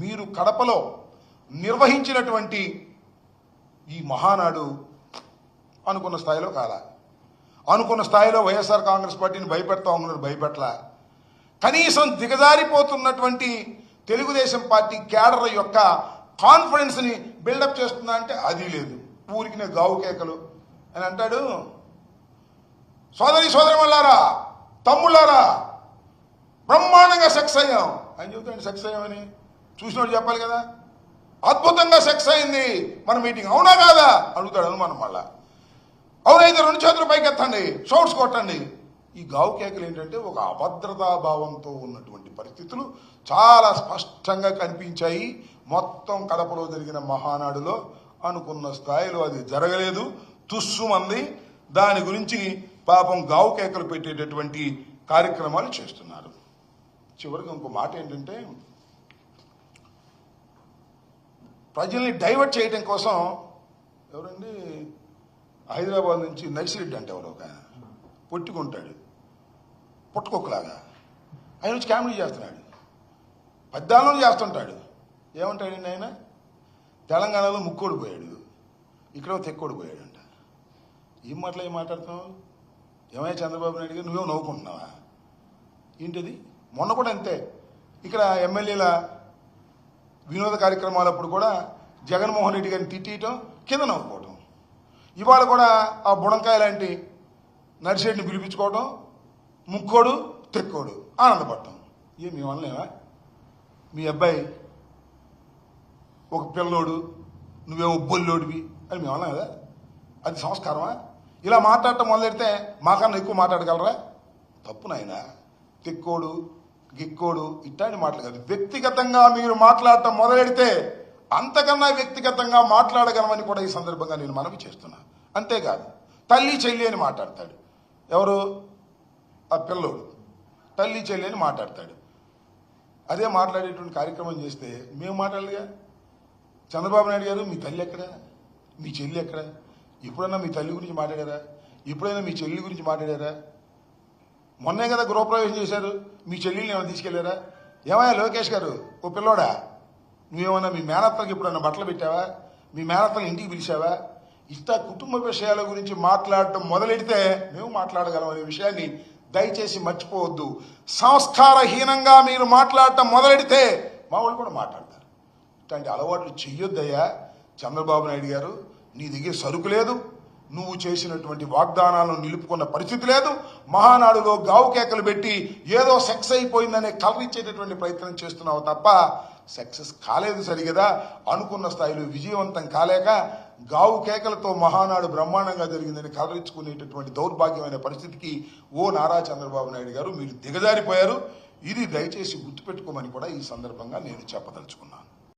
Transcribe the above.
మీరు కడపలో నిర్వహించినటువంటి ఈ మహానాడు అనుకున్న స్థాయిలో కాల. అనుకున్న స్థాయిలో వైఎస్ఆర్ కాంగ్రెస్ పార్టీని భయపెడతా ఉన్నారు భయపెట్ల. కనీసం దిగజారిపోతున్నటువంటి తెలుగుదేశం పార్టీ క్యాడర్ యొక్క కాన్ఫిడెన్స్ని బిల్డప్ చేస్తుందా అంటే అది లేదు. ఊరికినే గావు కేకలు. అని అంటాడు. సోదరి సోదరి వల్లారా తమ్ముళ్ళారా బ్రహ్మాండంగా సక్సెస్ అయ్యాం అని చెబుతాడు సక్సెస్ అయ్యామని చూసినోడు చెప్పాలి కదా? అద్భుతంగా సెక్స్ అయింది. మన మీటింగ్ అవునా కాదా? అడుగుతాడు అనుమానం మళ్ళా. అవునైతే రెండు చేతులు పైకి ఎత్తండి షౌట్స్ కొట్టండి. ఈ గావు కేకలు ఏంటంటే ఒక అభద్రతా భావంతో ఉన్నటువంటి పరిస్థితులు చాలా స్పష్టంగా కనిపించాయి. మొత్తం కడపలో జరిగిన మహానాడులో అనుకున్న స్థాయిలో అది జరగలేదు. తుస్సుమంది దాని గురించి పాపం గావు కేకలు పెట్టేటటువంటి కార్యక్రమాలు చేస్తున్నారు. చివరికి ఇంకో మాట ఏంటంటే ప్రజల్ని డైవర్ట్ చేయడం కోసం ఎవరండి? హైదరాబాద్ నుంచి నర్సిరెడ్డి అంటే ఎవరు ఒక ఆయన. పొట్టుకుంటాడు. పుట్టుకొక్కలాగా. ఆయన వచ్చి కామెడీ చేస్తున్నాడు. పద్నాలుగు చేస్తుంటాడు. ఏమంటాడండి ఆయన? తెలంగాణలో ముక్కోడు పోయాడు. ఇక్కడ తెక్కోడు పోయాడంట. ఏం మాటలు ఏం మాట్లాడుతున్నావు? ఏమైనా చంద్రబాబు నాయుడు గారు? నువ్వేమో నవ్వుకుంటున్నావా? ఏంటిది? మొన్న కూడా అంతే. ఇక్కడ ఎమ్మెల్యేల వినోద కార్యక్రమాలప్పుడు కూడా జగన్మోహన్ రెడ్డి గారిని తిట్టియటం కింద నవ్వుకోవటం. ఇవాళ కూడా ఆ బుడంకాయ లాంటి నర్సిరెడ్డిని పిలిపించుకోవటం ముక్కోడు తెక్కోడు ఆనందపడటం. ఏ మీ వల్లనేవా మీ అబ్బాయి ఒక పిల్లోడు నువ్వేమో బొల్లోడివి అని మేము అన్నాం కదా అది సంస్కారమా? ఇలా మాట్లాడటం మొదలెడితే మాకన్నా ఎక్కువ మాట్లాడగలరా? తప్పు నాయన. తిక్కోడు గిక్కోడు ఇట్లాంటి మాటలు కాదు. వ్యక్తిగతంగా మీరు మాట్లాడటం మొదలెడితే అంతకన్నా వ్యక్తిగతంగా మాట్లాడగలమని కూడా ఈ సందర్భంగా నేను మనవి చేస్తున్నా. అంతేకాదు తల్లి చెల్లి అని మాట్లాడతాడు. ఎవరు? ఆ పిల్లోడు. తల్లి చెల్లి అని మాట్లాడతాడు. అదే మాట్లాడేటువంటి కార్యక్రమం చేస్తే మేము మాట్లాడలేగా చంద్రబాబు నాయుడు గారు మీ తల్లి ఎక్కడ? మీ చెల్లి ఎక్కడ? ఎప్పుడైనా మీ తల్లి గురించి మాట్లాడారా? ఎప్పుడైనా మీ చెల్లి గురించి మాట్లాడారా? మొన్నే కదా గృహప్రవేశం చేశారు. మీ చెల్లెల్ని ఏమైనా తీసుకెళ్ళారా? ఏమయ్యా లోకేష్ గారు? ఓ పిల్లోడా? నువ్వేమన్నా మీ మేనత్తకి ఎప్పుడన్నా బట్టలు పెట్టావా? మీ మేనత్తని ఇంటికి పిలిచావా? ఇంత కుటుంబ విషయాల గురించి మాట్లాడటం మొదలెడితే మేము మాట్లాడగలం అనే విషయాన్ని దయచేసి మర్చిపోవద్దు. సంస్కారహీనంగా మీరు మాట్లాడటం మొదలెడితే మా వాళ్ళు కూడా మాట్లాడతారు. ఇట్లాంటి అలవాట్లు చెయ్యొద్దయ్యా. చంద్రబాబు నాయుడు గారు నీ దగ్గర సరుకు లేదు. నువ్వు చేసినటువంటి వాగ్దానాలను నిలుపుకున్న పరిస్థితి లేదు. మహానాడులో గావు కేకలు పెట్టి ఏదో సెక్స్ అయిపోయిందనే కలరిచ్చేటటువంటి ప్రయత్నం చేస్తున్నావు తప్ప సక్సెస్ కాలేదు సరిగదా. అనుకున్న స్థాయిలో విజయవంతం కాలేక గావు కేకలతో మహానాడు బ్రహ్మాండంగా జరిగిందని కలరించుకునేటటువంటి దౌర్భాగ్యమైన పరిస్థితికి ఓ నారా చంద్రబాబు నాయుడు గారు మీరు దిగజారిపోయారు. ఇది దయచేసి గుర్తుపెట్టుకోమని కూడా ఈ సందర్భంగా నేను చెప్పదలుచుకున్నాను.